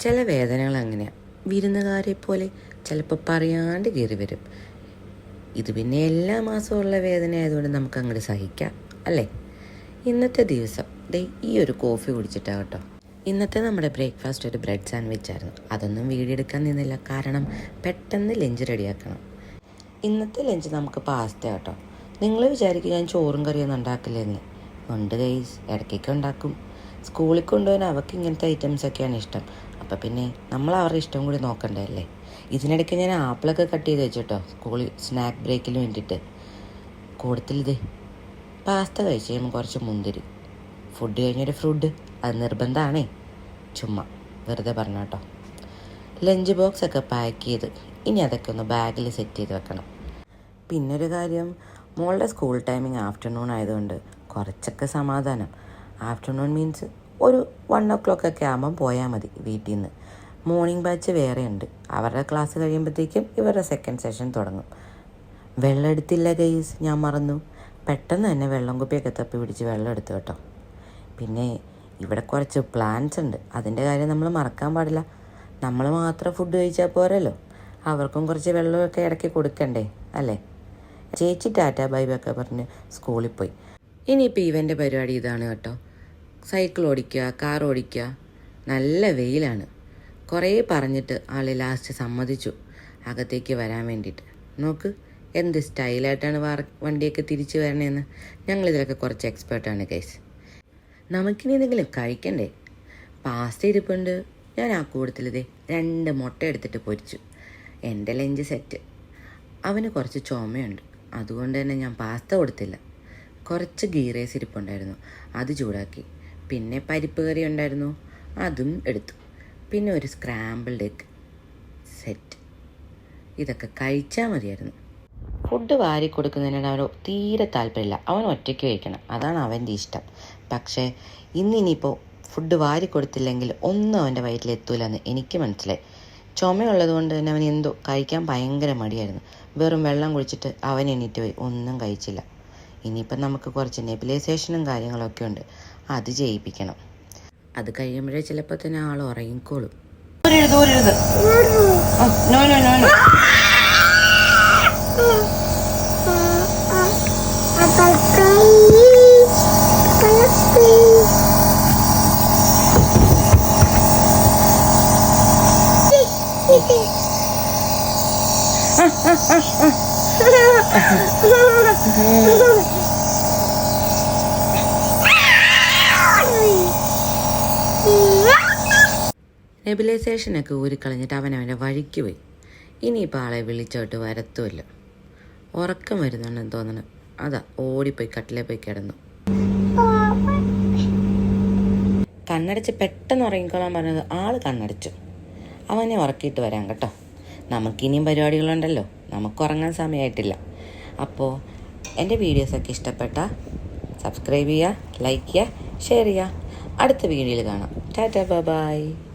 ചില വേദനകൾ അങ്ങനെയാണ് വിരുന്നുകാരെ പോലെ ചിലപ്പോൾ പറയാണ്ട് കയറി വരും. ഇത് പിന്നെ എല്ലാ മാസവും ഉള്ള വേദന ആയതുകൊണ്ട് നമുക്ക് അങ്ങോട്ട് സഹിക്കാം അല്ലേ? ഇന്നത്തെ ദിവസം ദേ ഈ ഒരു കോഫി കുടിച്ചിട്ടാകട്ടോ ഇന്നത്തെ നമ്മുടെ ബ്രേക്ക്ഫാസ്റ്റ് ഒരു ബ്രെഡ് സാൻഡ്വിച്ച് ആയിരുന്നു. അതൊന്നും വീഡിയോ എടുക്കാൻ നിന്നില്ല. കാരണം പെട്ടെന്ന് ലഞ്ച് റെഡിയാക്കണം. ഇന്നത്തെ ലഞ്ച് നമുക്ക് പാസ്ത കേട്ടോ. നിങ്ങൾ വിചാരിക്കും ഞാൻ ചോറും കറിയൊന്നും ഉണ്ടാക്കില്ലെന്ന്. ഉണ്ട് ഗൈസ് ഇടയ്ക്കൊക്കെ ഉണ്ടാക്കും. സ്കൂളിൽ കൊണ്ടുപോകാൻ അവർക്ക് ഇങ്ങനത്തെ ഐറ്റംസ് ഒക്കെയാണ് ഇഷ്ടം. അപ്പം പിന്നെ നമ്മൾ അവരുടെ ഇഷ്ടം കൂടി നോക്കണ്ടല്ലേ ഇതിനിടയ്ക്ക് ഞാൻ ആപ്പിളൊക്കെ കട്ട് ചെയ്ത് വെച്ചിട്ടോ സ്കൂളിൽ സ്നാക്ക് ബ്രേക്കിന് വേണ്ടിയിട്ട്. കൂടുതലിത് പാസ്ത കഴിച്ച് കഴിയുമ്പോൾ കുറച്ച് മുന്തിരി. ഫുഡ് കഴിഞ്ഞൊരു ഫ്രൂട്ട്. അത് നിർബന്ധമാണേ ചുമ്മാ. വെറുതെ പറഞ്ഞു കേട്ടോ ലഞ്ച് ബോക്സ് ഒക്കെ പാക്ക് ചെയ്ത്. ഇനി അതൊക്കെ ഒന്ന് ബാഗിൽ സെറ്റ് ചെയ്ത് വെക്കണം. പിന്നൊരു കാര്യം മോളുടെ സ്കൂൾ ടൈമിങ് ആഫ്റ്റർനൂൺ ആയതുകൊണ്ട് കുറച്ചൊക്കെ സമാധാനം. ആഫ്റ്റർനൂൺ മീൻസ് ഒരു വൺ ഓ ക്ലോക്ക് ഒക്കെ ആകുമ്പം പോയാൽ മതി വീട്ടിൽ നിന്ന് മോർണിംഗ് ബാച്ച് വേറെ ഉണ്ട്. അവരുടെ ക്ലാസ് കഴിയുമ്പോഴത്തേക്കും ഇവരുടെ സെക്കൻഡ് സെഷൻ തുടങ്ങും. വെള്ളം എടുത്തില്ല ഗൈസ് ഞാൻ മറന്നു. പെട്ടെന്ന് തന്നെ വെള്ളം കുപ്പിയൊക്കെ തപ്പി പിടിച്ച് വെള്ളം എടുത്തു കേട്ടോ. പിന്നെ ഇവിടെ കുറച്ച് പ്ലാൻസ് ഉണ്ട്. അതിന്റെ കാര്യം നമ്മൾ മറക്കാൻ പാടില്ല. നമ്മൾ മാത്രം ഫുഡ് കഴിച്ചാൽ പോരല്ലോ. അവർക്കും കുറച്ച് വെള്ളമൊക്കെ ഇടയ്ക്ക് കൊടുക്കണ്ടേ അല്ലേ? ചേച്ചി ടാറ്റ ബൈ പറഞ്ഞ് സ്കൂളിൽ പോയി. ഇനിയിപ്പോൾ ഇവന്റെ പരിപാടി ഇതാണ് കേട്ടോ. സൈക്കിൾ ഓടിക്കുക കാർ ഓടിക്കുക. നല്ല വെയിലാണ്. കുറേ പറഞ്ഞിട്ട് ആൾ ലാസ്റ്റ് സമ്മതിച്ചു. അകത്തേക്ക് വരാൻ വേണ്ടിയിട്ട്. നോക്ക് എന്ത് സ്റ്റൈലായിട്ടാണ് വണ്ടിയൊക്കെ തിരിച്ചു വരണേന്ന്. ഞങ്ങളിതിലൊക്കെ കുറച്ച് എക്സ്പേർട്ടാണ് കേസ് നമുക്കിനി എന്തെങ്കിലും കഴിക്കണ്ടേ? പാസ്ത ഇരിപ്പുണ്ട്. ഞാൻ ആ കൂടത്തിലിതേ രണ്ട് മുട്ട എടുത്തിട്ട് പൊരിച്ചു. എന്റെ ലഞ്ച് സെറ്റ് അവന് കുറച്ച് ചുമയുണ്ട്. അതുകൊണ്ട് തന്നെ ഞാൻ പാസ്ത കൊടുത്തില്ല. കുറച്ച് ഗീ റൈസ് ഇരിപ്പുണ്ടായിരുന്നു. അത് ചൂടാക്കി. പിന്നെ പരിപ്പ് കറി ഉണ്ടായിരുന്നു. അതും എടുത്തു. പിന്നെ ഒരു സ്ക്രാമ്പിൾഡ് എഗ് സെറ്റ് ഇതൊക്കെ കഴിച്ചാൽ മതിയായിരുന്നു. ഫുഡ് വാരി കൊടുക്കുന്നതിനോട് അവന് തീരെ താല്പര്യമില്ല. അവൻ ഒറ്റയ്ക്ക് കഴിക്കണം. അതാണ് അവന്റെ ഇഷ്ടം. പക്ഷേ ഇന്നിനിയിപ്പോൾ ഫുഡ് വാരി കൊടുത്തില്ലെങ്കിൽ ഒന്നും അവന്റെ വയറ്റിൽ എത്തൂലെന്ന് എനിക്ക് മനസ്സിലായി. ചുമയുള്ളത് കൊണ്ട് തന്നെ അവൻ എന്തോ കഴിക്കാൻ ഭയങ്കര മടിയായിരുന്നു. വെറും വെള്ളം കുടിച്ചിട്ട് അവൻ എണീറ്റ് പോയി. ഒന്നും കഴിച്ചില്ല. ഇനിയിപ്പം നമുക്ക് കുറച്ച് നെബിലൈസേഷനും കാര്യങ്ങളൊക്കെ ഉണ്ട്. അത് ചെയ്യിപ്പിക്കണം. അത് കഴിയുമ്പോഴേ ചിലപ്പോൾ തന്നെ ആൾ ഉറങ്ങിക്കോളും. നോ നോ നോ നോ നെബിലൈസേഷനൊക്കെ ഊരിക്കളഞ്ഞിട്ട് അവൻ അവന്റെ വഴിക്ക് പോയി. ഇനിയിപ്പോൾ ആളെ വിളിച്ചോട്ട് വരത്തുമില്ല. ഉറക്കം വരുന്നുണ്ടെന്ന് തോന്നണം. അതാ ഓടിപ്പോയി കട്ടിലെ പോയി കിടന്നു. കണ്ണടച്ച് പെട്ടെന്ന് ഉറങ്ങിക്കോളാൻ പറഞ്ഞത് ആൾ കണ്ണടച്ചു. അവനെ ഉറക്കിയിട്ട് വരാം കേട്ടോ. നമുക്കിനിയും പരിപാടികളുണ്ടല്ലോ. നമുക്ക് ഉറങ്ങാൻ സമയമായിട്ടില്ല അപ്പോൾ എന്റെ വീഡിയോസൊക്കെ ഇഷ്ടപ്പെട്ട സബ്സ്ക്രൈബ് ചെയ്യുക ലൈക്ക് ചെയ്യുക ഷെയർ ചെയ്യുക. അടുത്ത വീഡിയോയിൽ കാണാം. Tata bye.